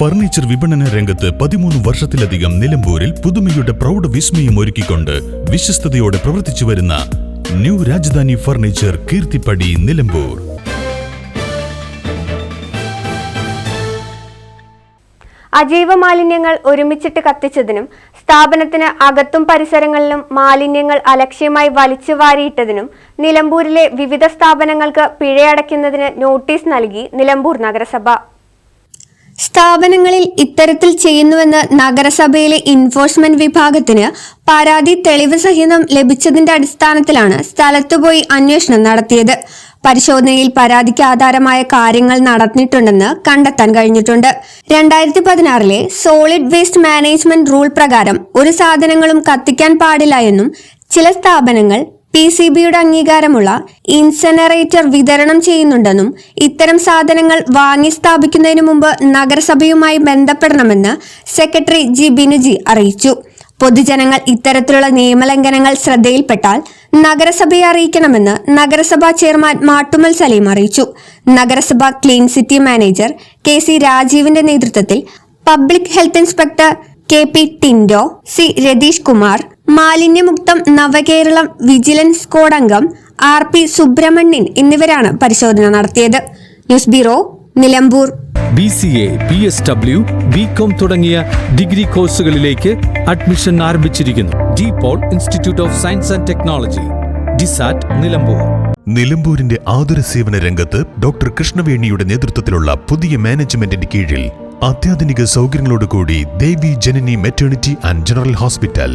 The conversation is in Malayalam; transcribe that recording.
ഫർണിച്ചർ വിപണന രംഗത്ത് പതിമൂന്ന് വർഷത്തിലധികം നിലമ്പൂരിൽ പുതുമയുടെ പ്രൗഢ വിസ്മയം ഒരുക്കിക്കൊണ്ട് വിശ്വസ്തയോടെ പ്രവർത്തിച്ചു വരുന്ന ന്യൂ രാജധാനി ഫർണിച്ചർ കീർത്തിപ്പടി നിലമ്പൂർ. അജൈവ മാലിന്യങ്ങൾ ഒരുമിച്ചിട്ട് കത്തിച്ചതിനും സ്ഥാപനത്തിന് അകത്തും പരിസരങ്ങളിലും മാലിന്യങ്ങൾ അലക്ഷ്യമായി വലിച്ചു വാരിയിട്ടതിനും നിലമ്പൂരിലെ വിവിധ സ്ഥാപനങ്ങൾക്ക് പിഴയടയ്ക്കുന്നതിന് നോട്ടീസ് നൽകി നിലമ്പൂർ നഗരസഭ. സ്ഥാപനങ്ങളിൽ ഇത്തരത്തിൽ ചെയ്യുന്നുവെന്ന് നഗരസഭയിലെ എൻഫോഴ്സ്മെന്റ് വിഭാഗത്തിന് പരാതി തെളിവ് സഹിതം ലഭിച്ചതിന്റെ അടിസ്ഥാനത്തിലാണ് സ്ഥലത്തുപോയി അന്വേഷണം നടത്തിയത്. പരിശോധനയിൽ പരാതിക്ക് ആധാരമായ കാര്യങ്ങൾ നടന്നിട്ടുണ്ടെന്ന് കണ്ടെത്താൻ കഴിഞ്ഞിട്ടുണ്ട്. രണ്ടായിരത്തി പതിനാറിലെ സോളിഡ് വേസ്റ്റ് മാനേജ്മെന്റ് റൂൾ പ്രകാരം ഒരു സാധനങ്ങളും കത്തിക്കാൻ പാടില്ല എന്നും ചില സ്ഥാപനങ്ങൾ പി സി ബിയുടെ അംഗീകാരമുള്ള ഇൻസനറേറ്റർ വിതരണം ചെയ്യുന്നുണ്ടെന്നും ഇത്തരം സാധനങ്ങൾ വാങ്ങി സ്ഥാപിക്കുന്നതിന് മുമ്പ് നഗരസഭയുമായി ബന്ധപ്പെടണമെന്ന് സെക്രട്ടറി ജി ബിനുജി അറിയിച്ചു. പൊതുജനങ്ങൾ ഇത്തരത്തിലുള്ള നിയമലംഘനങ്ങൾ ശ്രദ്ധയിൽപ്പെട്ടാൽ നഗരസഭയെ അറിയിക്കണമെന്ന് നഗരസഭാ ചെയർമാൻ മാട്ടുമൽ സലീം അറിയിച്ചു. നഗരസഭ clean city manager K C രാജീവിന്റെ നേതൃത്വത്തിൽ public health inspector K P Tindo C Ratheesh Kumar മാലിന്യമുക്തം നവകേരളം വിജിലൻസ് സ്ക്വാഡ് അംഗം ആർ പി സുബ്രഹ്മണ്യൻ എന്നിവരാണ് പരിശോധന നടത്തിയത്. News bureau Nilambur. B C A B S W B com തുടങ്ങിയ ഡിഗ്രി കോഴ്സുകളിലേക്ക് അഡ്മിഷൻ ആരംഭിച്ചിരിക്കുന്നു. G Paul institute of science and technology DISAT Nilambur. നിലമ്പൂരിന്റെ ആതുര സേവന രംഗത്ത് ഡോക്ടർ കൃഷ്ണവേണിയുടെ നേതൃത്വത്തിലുള്ള പുതിയ മാനേജ്മെന്റിന്റെ കീഴിൽ അത്യാധുനിക സൗകര്യങ്ങളോടുകൂടി Devi Janani maternity and general hospital